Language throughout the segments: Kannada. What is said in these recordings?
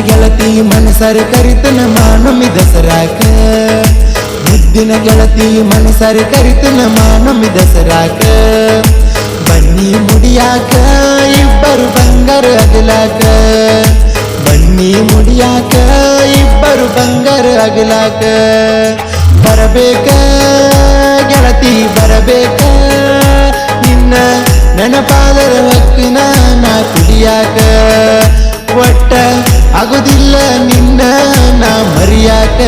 ಮನಸಾರೆ ಕರಿತನ ಮಾನೊಮ್ಮಿ ದಸರಾಕ ಮುದ್ದಿನ ಗೆಳತಿ ಮನಸಾರೆ ಕರಿತನ ಮಾನೊಮ್ಮಿ ದಸರಾಕ ಬನ್ನಿ ಮುಡಿಯಾಕ, ಇಬ್ಬರು ಬಂಗಾರ ಅಗಲಾಕ. ಬನ್ನಿ ಮುಡಿಯಾಕ, ಇಬ್ಬರು ಬಂಗಾರ ಅಗಲಾಕ. ಬರಬೇಕ, ಗೆಳತಿ ಬರಬೇಕ. ನಿನ್ನ ನನಪಾದರ ಹಕ್ಕಿನ ನಾ ಕುಡಿಯಾಕ. ಒಟ್ಟ ಆಗುದಿಲ್ಲ ನಿನ್ನ ನಾ ಮರಿಯಾಕ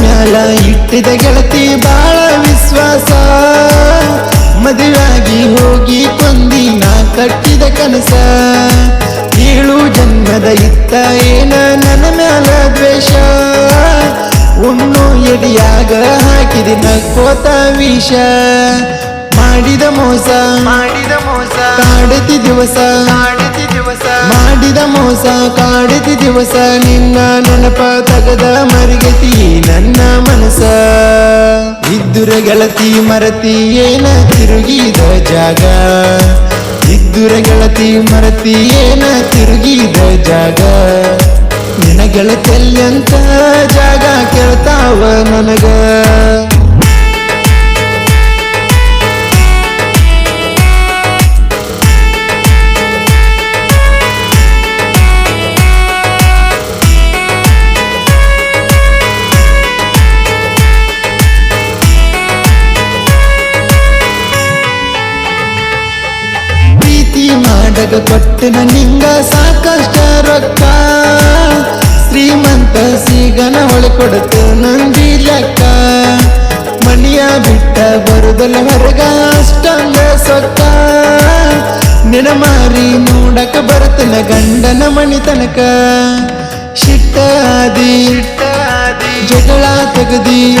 ಮ್ಯಾಲ ಇಟ್ಟಿದ ಗೆಳತಿ ಬಾಳ ಉಣ್ಣು ಎಡಿಯಾಗ ಹಾಕಿದೆ ನಕ್ಕೋತ ವಿಷ. ಮಾಡಿದ ಮೋಸ. ಮಾಡಿದ ಮೋಸ. ಕಾಡತಿ ದಿವಸ. ಕಾಡತಿ ದಿವಸ. ಮಾಡಿದ ಮೋಸ. ಕಾಡತಿ ದಿವಸ. ನಿನ್ನ ನೆನಪ ತಗದ ಮರಿಗತಿ ನನ್ನ ಮನಸ. ಇದ್ದುರ ಗೆಳತಿ ಮರತಿ ಏನ ತಿರುಗಿದ ಜಾಗ. ಇದ್ದುರ ಗೆಳತಿ ಮರತಿ ಏನ ತಿರುಗಿದ ಜಾಗ. ನಿನ ಗೆಳತಿಯಲ್ಲಿ ಅಂತ ಜಾಗ ಕೇಳ್ತಾವ ನನಗ. ಮಾಡಗ ಕೊಟ್ಟು ನಿಂಗ ಸಾಕಷ್ಟ ರೊಕ್ಕ. ಶ್ರೀಮಂತ ಸಿಗನ ಕೊಡತು ನಂದಿ ಲೆಕ್ಕ. ಮಣಿಯ ಬಿಟ್ಟ ಬರುದಲ್ಲ ಹೊರಗ ಅಷ್ಟಂಗ ಸೊಕ್ಕ. ನೆನಮಾರಿ ನೋಡಕ ಬರುತ್ತಲ್ಲ ಗಂಡನ ಮಣಿ ತನಕ. ಶಿಟ್ಟ ಆದಿ ಆದಿ ಜಗಳ ತೆಗದಿ.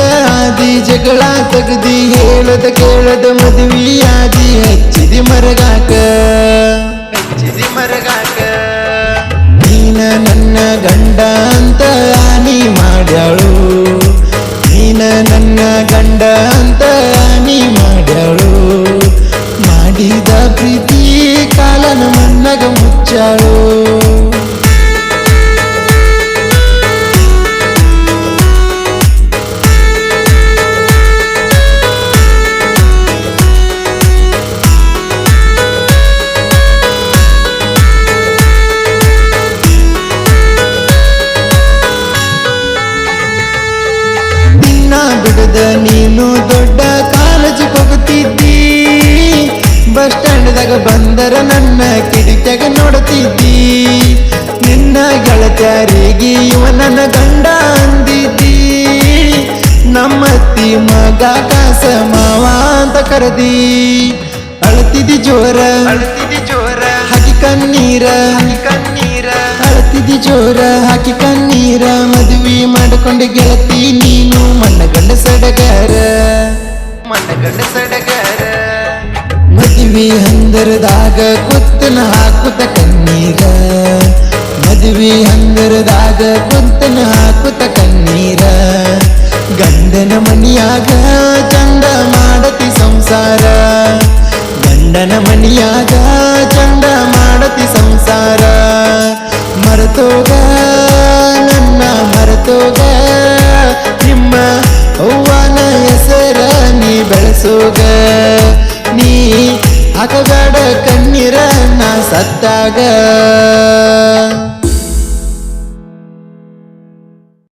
ಆದಿ, ಜಗಳ ತೆಗದಿ. ಹೇಳದ ಕೇಳದ ಮದುವೆಯಾದಿ ಹಚ್ಚಿದಿ ಮರಗಾಕ. ಕಚ್ಚಿದಿ ಮರಗಾಕ. ನೀನ ನನ್ನ ಗಂಡ. ಬಂದರ ನನ್ನ ಕಿಡಿಕ್ಯಾಗ ನೋಡುತ್ತಿದ್ದಿ ನಿನ್ನ ಗೆಳತ್ಯಾರಿಗೆ ಇವ ನನ್ನ ಗಂಡ ಅಂದಿದ್ದಿ. ನಮ್ಮತ್ತಿ ಮಗ ಕಾಸ ಮಾವ ಅಂತ ಕರೆದಿ. ಅಳತಿದಿ ಜೋರ ಅಳತಿದಿ ಜೋರ ಹಾಕಿ ಕಣ್ಣೀರ. ಕಣ್ಣೀರ. ಅಳತಿದಿ ಜೋರ ಹಾಕಿ ಕಣ್ಣೀರ. ಮದುವೆ ಮಾಡಿಕೊಂಡು ಗೆಳತಿ ನೀನು ಮಣ್ಣ ಗಂಡ ಸಡಗರ ಮಣ್ಣ ಗಂಡ ಸಡಗರ ಮದುವೆ ಹಂದರದಾಗ ಕುತ್ತನ ಹಾಕುತ್ತ ಕಣ್ಣೀರ. ಮದುವೆ ಹಂದರದಾಗ ಕುತ್ತನ ಹಾಕುತ್ತ ಕಣ್ಣೀರ. ಗಂಡನ ಮನಿಯಾಗ ಚಂದ ಮಾಡತಿ ಸಂಸಾರ. ಗಂಡನ ಮನಿಯಾಗ ಚಂದ ಮಾಡತಿ ಸಂಸಾರ. ಮರೆತೋಗ, ನನ್ನ ಮರೆತೋಗ, ನಿಮ್ಮ ಅವ್ವನ ಹೆಸರ ನೀ ಬೆಳೆಸೋಗ. ಮಗ